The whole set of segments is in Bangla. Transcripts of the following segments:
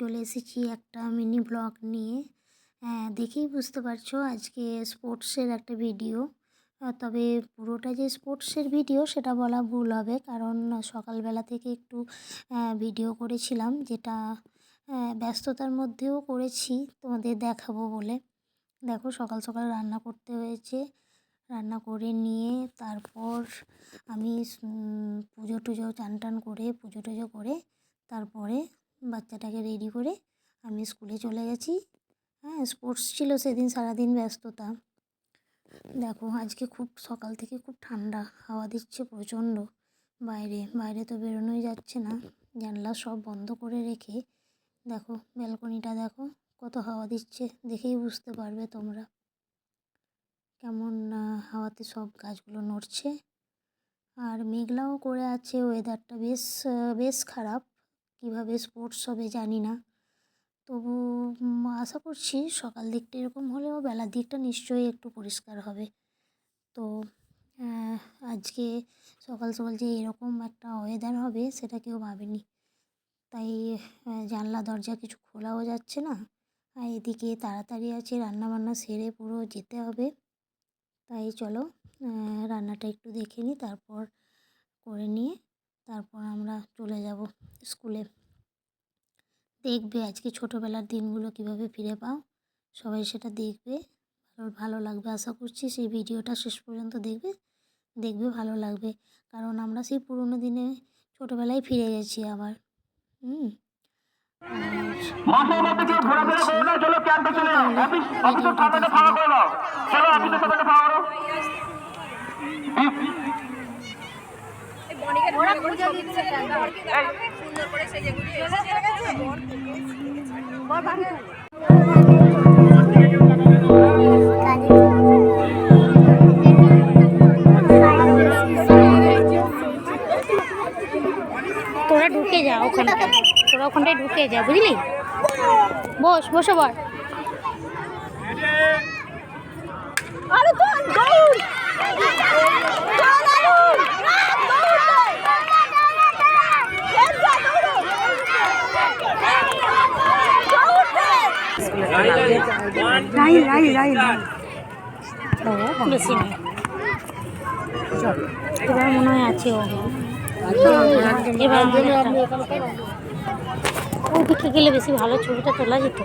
চলে এসেছি একটা মিনি ব্লগ নিয়ে। হ্যাঁ দেখেই বুঝতে পারছ আজকে স্পোর্টসের একটা ভিডিও তবে পুরোটা যে স্পোর্টসের ভিডিও সেটা বলা ভুল হবে, কারণ সকালবেলা থেকে একটু ভিডিও করেছিলাম যেটা ব্যস্ততার মধ্যেও করেছি, তোমাদের দেখাবো বলে। দেখো, সকাল সকাল রান্না করতে হয়েছে। রান্না করে নিয়ে তারপর আমি পুজো টুজো চান টান করে পুজো টুজো করে তারপরে বাচ্চাটাকে রেডি করে আমি স্কুলে চলে গেছি। হ্যাঁ স্পোর্টস ছিল সেদিন, সারাদিন ব্যস্ততা। দেখো, আজকে খুব, সকাল থেকে খুব ঠান্ডা, হাওয়া দিচ্ছে প্রচণ্ড। বাইরে বাইরে তো বেরোনোই যাচ্ছে না। জানলা সব বন্ধ করে রেখে, দেখো ব্যালকনিটা দেখো, কত হাওয়া দিচ্ছে, দেখেই বুঝতে পারবে তোমরা। কেমন হাওয়াতে সব গাছগুলো নড়ছে। আর মেঘলাও করে আছে ওয়েদারটা বেশ বেশ খারাপ। কীভাবে স্পোর্টস হবে জানি না। তবু আশা করছি সকাল দিকটা এরকম হলেও বেলার দিকটা নিশ্চয়ই একটু পরিষ্কার হবে। তো আজকে সকাল সকাল যে এরকম একটা ওয়েদার হবে সেটা কেউ ভাবেনি। তাই জানলা, দরজা কিছু খোলাও যাচ্ছে না। আর এদিকে তাড়াতাড়ি আছে রান্নাবান্না সেরে পুরো যেতে হবে। তাই চলো রান্নাটা একটু দেখে নিই তারপর করে নিয়ে তারপর আমরা চলে যাব স্কুলে। দেখবে আজকে ছোটোবেলার দিনগুলো কীভাবে ফিরে পাও সবাই সেটা দেখবে। ভালো ভালো লাগবে আশা করছি সেই ভিডিওটা শেষ পর্যন্ত দেখবে দেখবে ভালো লাগবে। কারণ আমরা সেই পুরোনো দিনে ছোটোবেলায় ফিরে গেছি আবার। হুম। চলো সুন্দর করে সেজে গুজে এসেছে বর বাড়ি তোরা ঢুকে যা ওখানটায়। তোরা ওখানটায় ঢুকে যা বুঝলি? বস বসে বল আরে চল বেশি নেই এবার মনে হয় আছে ও এবার ওদিকে গেলে বেশি ভালো ছবিটা তোলা যেত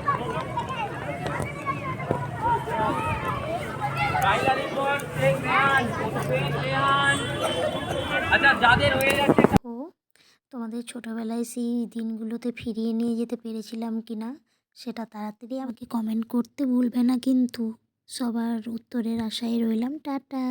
তোমাদের ছোটোবেলায় সেই দিনগুলোতে ফিরিয়ে নিয়ে যেতে পেরেছিলাম কি না সেটা তাড়াতাড়ি আমাকে কমেন্ট করতে ভুলবে না কিন্তু। সবার উত্তরের আশায় রইলাম টাটা।